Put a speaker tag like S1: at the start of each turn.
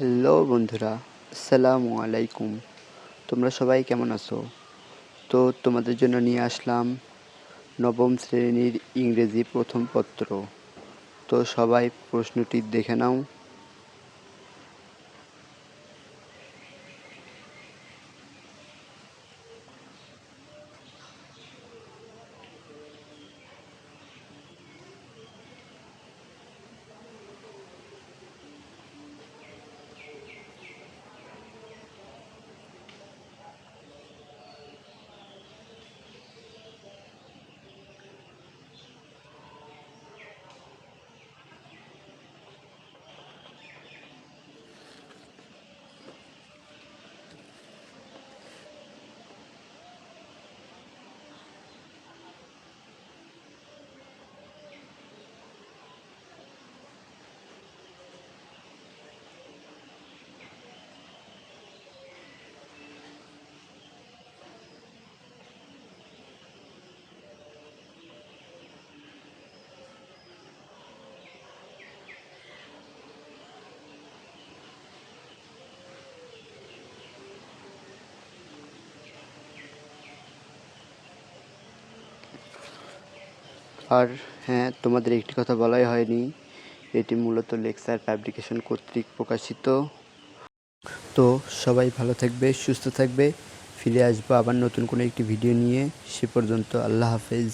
S1: Hello বন্ধুরা, আসসালামু আলাইকুম। তোমরা সবাই কেমন আছো? তো তোমাদের জন্য নিয়ে আসলাম নবম শ্রেণির ইংরেজি প্রথম পত্র। তো সবাই প্রশ্নটি দেখে নাও। আর হ্যাঁ তোমাদের একটি কথা বলাই হয়নি। এটি মূলত লেকচার পাবলিকেশন কর্তৃক প্রকাশিত। তো সবাই ভালো থাকবে, সুস্থ থাকবে। ফিরে আসব আবার নতুন কোনো একটি ভিডিও নিয়ে। সে পর্যন্ত আল্লাহ হাফেজ।